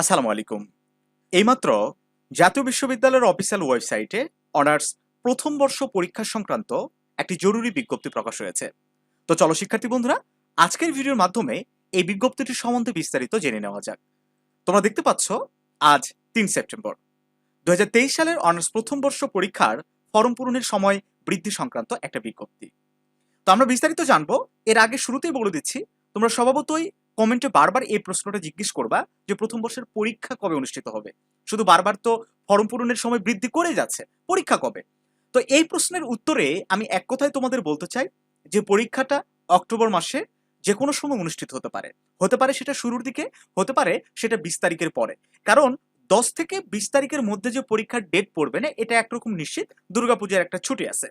আসসালামু আলাইকুম। এইমাত্র জাতীয় বিশ্ববিদ্যালয়ের অফিসিয়াল ওয়েবসাইটে অনার্স প্রথম বর্ষ পরীক্ষা সংক্রান্ত একটি জরুরি বিজ্ঞপ্তি প্রকাশ হয়েছে। তো চলো শিক্ষার্থী বন্ধুরা, আজকের ভিডিওর মাধ্যমে এই বিজ্ঞপ্তিটি সম্বন্ধে বিস্তারিত জেনে নেওয়া যাক। তোমরা দেখতে পাচ্ছ, আজ তিন সেপ্টেম্বর। দু হাজার তেইশ সালের অনার্স প্রথম বর্ষ পরীক্ষার ফর্ম পূরণের সময় বৃদ্ধি সংক্রান্ত একটা বিজ্ঞপ্তি। তো আমরা বিস্তারিত জানব, এর আগে শুরুতেই বলে দিচ্ছি, তোমরা স্বভাবতই কমেন্টে বারবার এই প্রশ্নটা জিজ্ঞেস করবা যে প্রথম বর্ষের পরীক্ষা কবে অনুষ্ঠিত হবে? শুধু বারবার তো ফর্ম পূরণের সময় বৃদ্ধি করে যাচ্ছে, পরীক্ষা কবে? তো এই প্রশ্নের উত্তরে আমি এক কথায় তোমাদের বলতে চাই যে পরীক্ষাটা অক্টোবর মাসে যে কোনো সময় অনুষ্ঠিত হতে পারে। হতে পারে সেটা শুরুর দিকে, হতে পারে সেটা বিশ তারিখের পরে। কারণ দশ থেকে বিশ তারিখের মধ্যে যে পরীক্ষার ডেট পড়বে না, এটা একরকম নিশ্চিত দুর্গাপূজার একটা ছুটি আছে।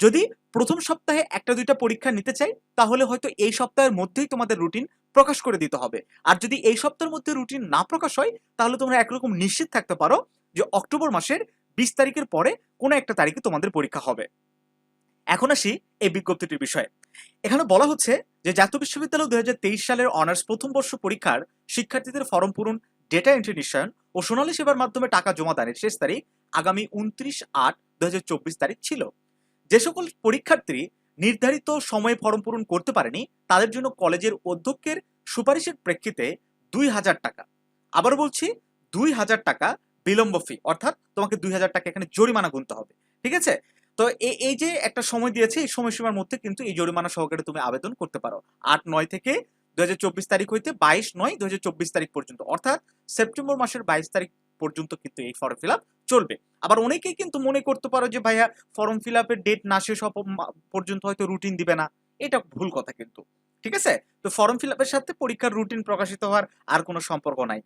যদি প্রথম সপ্তাহে একটা দুইটা পরীক্ষা নিতে চাই, তাহলে হয়তো এই সপ্তাহের মধ্যেই তোমাদের রুটিন প্রকাশ করে দিতে হবে। আর যদি এই সপ্তাহের মধ্যে রুটিন না প্রকাশ হয়, তাহলে তোমরা একরকম নিশ্চিত থাকতে পারো যে অক্টোবর মাসের বিশ তারিখের পরে কোনো একটা তারিখে তোমাদের পরীক্ষা হবে। এখন আসি এই বিজ্ঞপ্তিটির বিষয়ে। এখানে বলা হচ্ছে যে জাতীয় বিশ্ববিদ্যালয় দুই সালের অনার্স প্রথম বর্ষ পরীক্ষার শিক্ষার্থীদের ফর্ম পূরণ ডেটা এন্ট্রি নিশ্চয়ন ও সোনালী সেবার মাধ্যমে টাকা জমা দানের শেষ তারিখ আগামী উনত্রিশ আট দু তারিখ ছিল। যে সকল পরীক্ষার্থী নির্ধারিত সময়ে ফর্ম পূরণ করতে পারেনি, তাদের জন্য কলেজের অধ্যক্ষের সুপারিশের প্রেক্ষিতে দুই হাজার টাকা। আবার বলছি, দুই হাজার টাকা বিলম্ব ফি অর্থাৎ তোমাকে দুই হাজার টাকা এখানে জরিমানা গুনতে হবে, ঠিক আছে? তো এই যে একটা সময় দিয়েছে, এই সময়সীমার মধ্যে কিন্তু এই জরিমানা সহকারে তুমি আবেদন করতে পারো। আট, নয় থেকে দুই হাজার চব্বিশ তারিখ হইতে বাইশ, নয় দু তারিখ পর্যন্ত, অর্থাৎ সেপ্টেম্বর মাসের বাইশ তারিখ পর্যন্ত কিন্তু এই ফর্ম ফিল চলবে। আবার অনেকেই কিন্তু মনে করতে পারো যে, ভাইয়া ফর্ম ফিল আপের ডেট না শেষ পর্যন্ত হয়তো রুটিন দিবে না। এটা ভুল কথা কিন্তু। ঠিক আছে? তো ফর্ম ফিল আপের সাথে পরীক্ষার রুটিন প্রকাশিত হওয়ার আর কোনো সম্পর্ক নাই।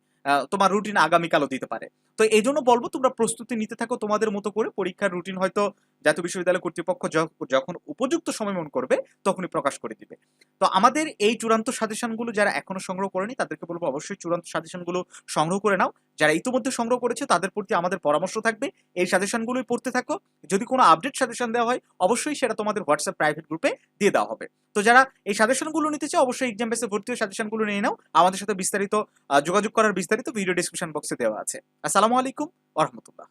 তোমার রুটিন আগামীকালও দিতে পারে। তো এই জন্য বলব, তোমরা প্রস্তুতি নিতে থাকো তোমাদের মতো করে। পরীক্ষার রুটিন হয়তো জাতীয় বিশ্ববিদ্যালয় কর্তৃপক্ষ যখন উপযুক্ত সময় মন করবে, তখনই প্রকাশ করে দিবে। তো আমাদের এই চূড়ান্ত সাজেশনগুলো যারা এখনও সংগ্রহ করেনি, তাদেরকে বলব অবশ্যই চূড়ান্ত সাজেশনগুলো সংগ্রহ করে নাও। যারা ইতিমধ্যে সংগ্রহ করেছে, তাদের প্রতি আমাদের পরামর্শ থাকবে। এই সাজেশনগুলোই পড়তে থাকো। যদি কোনো আপডেট সাজেশন দেওয়া হয়, অবশ্যই সেটা তোমাদের হোয়াটসঅ্যাপ প্রাইভেট গ্রুপে দিয়ে দেওয়া হবে। তো যারা এই সাজেশনগুলো নিতে চাও, অবশ্যই এক্সাম বেসে ভর্তি হয়ে সাজেশনগুলো নিয়ে নাও। আমাদের সাথে বিস্তারিত যোগাযোগ করার বিস্তারিত ভিডিও ডিসক্রিপশন বক্সে দেওয়া আছে। আসসালামু আলাইকুম ওরহমতুল্লাহ